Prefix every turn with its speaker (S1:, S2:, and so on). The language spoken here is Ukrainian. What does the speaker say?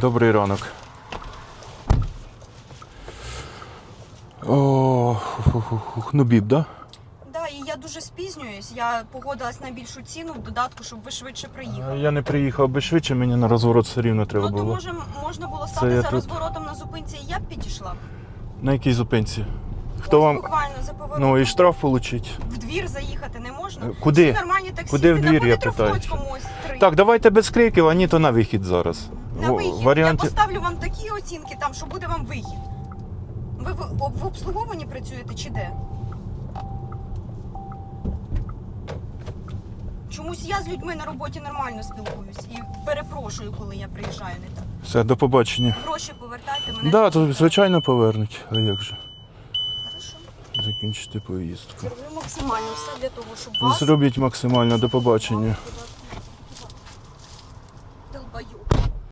S1: Добрий ранок. О, хух-хух-хух. ну біб, да?
S2: Да, і я дуже спізнююсь. Я погодилась на більшу ціну в додатку, щоб ви швидше приїхали.
S1: Я не приїхав би швидше, мені на розворот все рівно треба
S2: ну то може можна було
S1: Це
S2: стати
S1: я
S2: за
S1: тут-
S2: розворотом на зупинці, і я б підійшла.
S1: На якій зупинці? Хто
S2: Ось
S1: вам.
S2: буквально за поворотом.
S1: Ну і штраф отримати.
S2: В двір заїхати не можна.
S1: Е, куди?
S2: Всі нормальні таксисти,
S1: Куди в двір, я питаю?
S2: Трофоцькому ось три.
S1: Так, давайте без криків, а ні, то на вихід зараз.
S2: На
S1: Во-
S2: вихід.
S1: Варіанті...
S2: Я поставлю вам такі оцінки там, що буде вам вихід. Ви в, об- в обслуговуванні працюєте чи де? Чомусь я з людьми на роботі нормально спілкуюсь і перепрошую, коли я приїжджаю не так.
S1: Все, до побачення.
S2: Гроші повертайте мене.
S1: Так, да, то звичайно повернуть. А як же?
S2: Хорошо.
S1: Закінчити поїздку.
S2: Зроблю максимально все для того, щоб вас
S1: Зробіть максимально, до побачення.